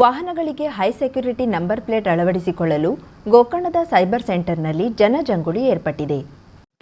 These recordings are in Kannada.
ವಾಹನಗಳಿಗೆ ಹೈ ಸೆಕ್ಯುರಿಟಿ ನಂಬರ್ ಪ್ಲೇಟ್ ಅಳವಡಿಸಿಕೊಳ್ಳಲು ಗೋಕರ್ಣದ ಸೈಬರ್ ಸೆಂಟರ್ನಲ್ಲಿ ಜನಜಂಗುಳಿ ಏರ್ಪಟ್ಟಿದೆ.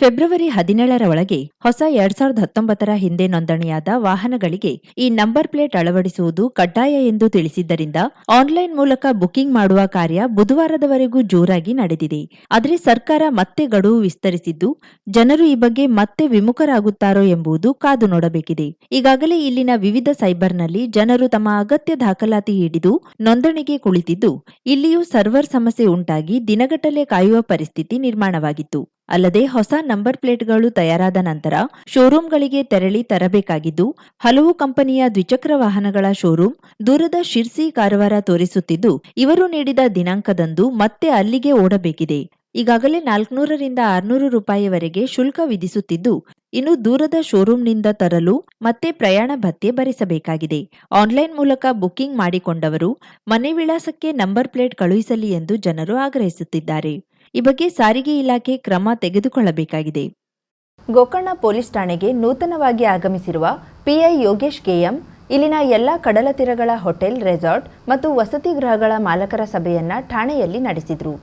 ಫೆಬ್ರವರಿ ಹದಿನೇಳರ ಒಳಗೆ ಹೊಸ ಎರಡ್ ಸಾವಿರದ ಹತ್ತೊಂಬತ್ತರ ಹಿಂದೆ ನೋಂದಣಿಯಾದ ವಾಹನಗಳಿಗೆ ಈ ನಂಬರ್ ಪ್ಲೇಟ್ ಅಳವಡಿಸುವುದು ಕಡ್ಡಾಯ ಎಂದು ತಿಳಿಸಿದ್ದರಿಂದ ಆನ್ಲೈನ್ ಮೂಲಕ ಬುಕಿಂಗ್ ಮಾಡುವ ಕಾರ್ಯ ಬುಧವಾರದವರೆಗೂ ಜೋರಾಗಿ ನಡೆದಿದೆ. ಆದರೆ ಸರ್ಕಾರ ಮತ್ತೆ ಗಡುವು ವಿಸ್ತರಿಸಿದ್ದು, ಜನರು ಈ ಬಗ್ಗೆ ಮತ್ತೆ ವಿಮುಖರಾಗುತ್ತಾರೋ ಎಂಬುದು ಕಾದು ನೋಡಬೇಕಿದೆ. ಈಗಾಗಲೇ ಇಲ್ಲಿನ ವಿವಿಧ ಸೈಬರ್ನಲ್ಲಿ ಜನರು ತಮ್ಮ ಅಗತ್ಯ ದಾಖಲಾತಿ ಹಿಡಿದು ನೋಂದಣಿಗೆ ಕುಳಿತಿದ್ದು, ಇಲ್ಲಿಯೂ ಸರ್ವರ್ ಸಮಸ್ಯೆ ಉಂಟಾಗಿ ದಿನಗಟ್ಟಲೆ ಕಾಯುವ ಪರಿಸ್ಥಿತಿ ನಿರ್ಮಾಣವಾಗಿತ್ತು. ಅಲ್ಲದೆ ಹೊಸ ನಂಬರ್ ಪ್ಲೇಟ್ಗಳು ತಯಾರಾದ ನಂತರ ಶೋರೂಂಗಳಿಗೆ ತೆರಳಿ ತರಬೇಕಾಗಿದ್ದು, ಹಲವು ಕಂಪನಿಯ ದ್ವಿಚಕ್ರ ವಾಹನಗಳ ಶೋರೂಂ ದೂರದ ಶಿರ್ಸಿ ಕಾರವಾರ ತೋರಿಸುತ್ತಿದ್ದು, ಇವರು ನೀಡಿದ ದಿನಾಂಕದಂದು ಮತ್ತೆ ಅಲ್ಲಿಗೆ ಓಡಬೇಕಿದೆ. ಈಗಾಗಲೇ ನಾಲ್ಕುನೂರರಿಂದ ಆರುನೂರು ರೂಪಾಯಿವರೆಗೆ ಶುಲ್ಕ ವಿಧಿಸುತ್ತಿದ್ದು, ಇನ್ನು ದೂರದ ಶೋರೂಂನಿಂದ ತರಲು ಮತ್ತೆ ಪ್ರಯಾಣ ಭತ್ಯೆ ಭರಿಸಬೇಕಾಗಿದೆ. ಆನ್ಲೈನ್ ಮೂಲಕ ಬುಕಿಂಗ್ ಮಾಡಿಕೊಂಡವರು ಮನೆ ವಿಳಾಸಕ್ಕೆ ನಂಬರ್ ಪ್ಲೇಟ್ ಕಳುಹಿಸಲಿ ಎಂದು ಜನರು ಆಗ್ರಹಿಸುತ್ತಿದ್ದಾರೆ. ಈ ಬಗ್ಗೆ ಸಾರಿಗೆ ಇಲಾಖೆ ಕ್ರಮ ತೆಗೆದುಕೊಳ್ಳಬೇಕಾಗಿದೆ. ಗೋಕರ್ಣ ಪೊಲೀಸ್ ಠಾಣೆಗೆ ನೂತನವಾಗಿ ಆಗಮಿಸಿರುವ ಪಿಐ ಯೋಗೇಶ್ ಕೆಎಂ ಇಲ್ಲಿನ ಎಲ್ಲ ಕಡಲ ತೀರಗಳ ಹೋಟೆಲ್ ರೆಸಾರ್ಟ್ ಮತ್ತು ವಸತಿ ಗೃಹಗಳ ಮಾಲಕರ ಸಭೆಯನ್ನ ಠಾಣೆಯಲ್ಲಿ ನಡೆಸಿದ್ರು.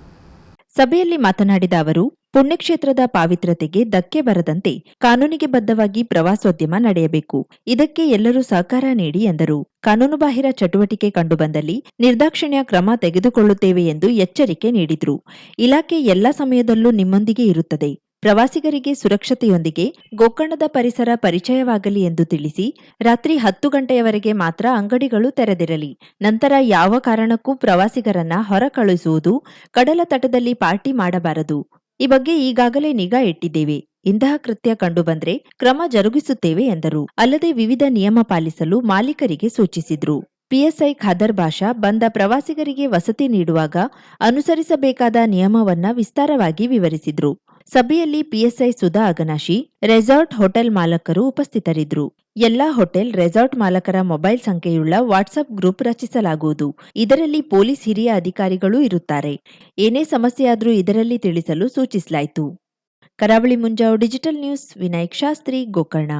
ಸಭೆಯಲ್ಲಿ ಮಾತನಾಡಿದ ಅವರು ಪುಣ್ಯಕ್ಷೇತ್ರದ ಪಾವಿತ್ರತೆಗೆ ಧಕ್ಕೆ ಬರದಂತೆ ಕಾನೂನಿಗೆ ಬದ್ಧವಾಗಿ ಪ್ರವಾಸೋದ್ಯಮ ನಡೆಯಬೇಕು. ಇದಕ್ಕೆ ಎಲ್ಲರೂ ಸಹಕಾರ ನೀಡಿ ಎಂದರು. ಕಾನೂನುಬಾಹಿರ ಚಟುವಟಿಕೆ ಕಂಡುಬಂದಲ್ಲಿ ನಿರ್ದಾಕ್ಷಿಣ್ಯ ಕ್ರಮ ತೆಗೆದುಕೊಳ್ಳುತ್ತೇವೆ ಎಂದು ಎಚ್ಚರಿಕೆ ನೀಡಿದ್ರು. ಇಲಾಖೆ ಎಲ್ಲ ಸಮಯದಲ್ಲೂ ನಿಮ್ಮೊಂದಿಗೆ ಇರುತ್ತದೆ. ಪ್ರವಾಸಿಗರಿಗೆ ಸುರಕ್ಷತೆಯೊಂದಿಗೆ ಗೋಕರ್ಣದ ಪರಿಸರ ಪರಿಚಯವಾಗಲಿ ಎಂದು ತಿಳಿಸಿ ರಾತ್ರಿ ಹತ್ತು ಗಂಟೆಯವರೆಗೆ ಮಾತ್ರ ಅಂಗಡಿಗಳು ತೆರೆದಿರಲಿ. ನಂತರ ಯಾವ ಕಾರಣಕ್ಕೂ ಪ್ರವಾಸಿಗರನ್ನ ಹೊರ ಕಳುಹಿಸುವುದು ಕಡಲ ತಟದಲ್ಲಿ ಪಾರ್ಟಿ ಮಾಡಬಾರದು. ಈ ಬಗ್ಗೆ ಈಗಾಗಲೇ ನಿಗಾ ಇಟ್ಟಿದ್ದೇವೆ. ಇಂತಹ ಕೃತ್ಯ ಕಂಡುಬಂದ್ರೆ ಕ್ರಮ ಜರುಗಿಸುತ್ತೇವೆ ಎಂದರು. ಅಲ್ಲದೆ ವಿವಿಧ ನಿಯಮ ಪಾಲಿಸಲು ಮಾಲೀಕರಿಗೆ ಸೂಚಿಸಿದ್ರು. ಪಿಎಸ್ಐ ಖಾದರ್ ಭಾಷಾ ಬಂದ ಪ್ರವಾಸಿಗರಿಗೆ ವಸತಿ ನೀಡುವಾಗ ಅನುಸರಿಸಬೇಕಾದ ನಿಯಮವನ್ನ ವಿಸ್ತಾರವಾಗಿ ವಿವರಿಸಿದ್ರು. ಸಭೆಯಲ್ಲಿ PSI Sudha Aganashi, resort hotel ಮಾಲಕರು ಉಪಸ್ಥಿತರಿದ್ದರು ಎಲ್ಲಾ ಹೋಟೆಲ್, ರೆಸಾರ್ಟ್ ಮಾಲಕರ ಮೊಬೈಲ್ ಸಂಖ್ಯೆಯುಳ್ಳ ವಾಟ್ಸ್ಆಪ್ ಗ್ರೂಪ್ ರಚಿಸಲಾಗುವುದು. ಇದರಲ್ಲಿ ಪೊಲೀಸ್ ಹಿರಿಯ ಅಧಿಕಾರಿಗಳು ಇರುತ್ತಾರೆ. ಏನೇ ಸಮಸ್ಯೆಯಾದರೂ ಇದರಲ್ಲಿ ತಿಳಿಸಲು ಸೂಚಿಸಲಾಯಿತು. Karavali Munjav digital news, Vinayak Shastri, Gokarna.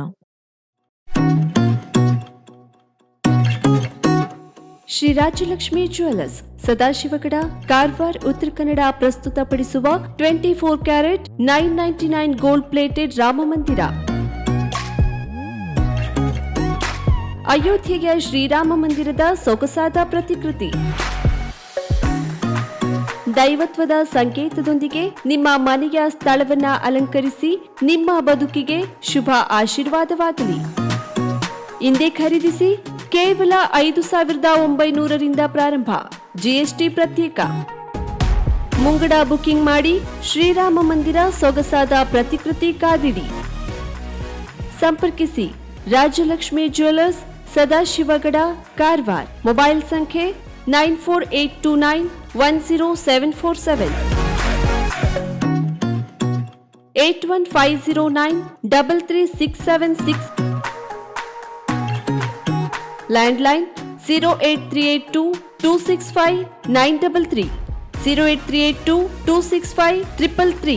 Shri Rajalakshmi jewellers Sadashivgad, Karwar, Uttara Kannada ಪ್ರಸ್ತುತಪಡಿಸುವ twenty four carat, nine ninety nine gold plated Rama ಅಯೋಧ್ಯೆಯ ಶ್ರೀರಾಮ ಮಂದಿರದ ಸೊಗಸಾದ ಪ್ರತಿಕೃತಿ. ದೈವತ್ವದ ಸಂಕೇತದೊಂದಿಗೆ ನಿಮ್ಮ ಮನೆಯ ಸ್ಥಳವನ್ನ ಅಲಂಕರಿಸಿ ನಿಮ್ಮ ಬದುಕಿಗೆ ಶುಭ ಆಶೀರ್ವಾದವಾಗಲಿ. ಇಂದೇ ಖರೀದಿಸಿ ಕೇವಲ ಐದು ಸಾವಿರದ ಒಂಬೈನೂರರಿಂದ ಪ್ರಾರಂಭ. ಜಿಎಸ್ಟಿ ಪ್ರತ್ಯೇಕ. ಮುಂಗಡ ಬುಕಿಂಗ್ ಮಾಡಿ ಶ್ರೀರಾಮ ಮಂದಿರ ಸೊಗಸಾದ ಪ್ರತಿಕೃತಿ ಕಾದಿಡಿ. ಸಂಪರ್ಕಿಸಿ ರಾಜಲಕ್ಷ್ಮಿ ಜ್ಯುವೆಲರ್ಸ್ ಸದಾಶಿವಗಡ ಕಾರವಾರ್ ಮೊಬೈಲ್ ಸಂಖ್ಯೆ nine four eight two nine one zero seven four seven eight one five zero nine double three six seven six landline zero eight three eight two two six five nine double three zero eight three eight two two six five triple three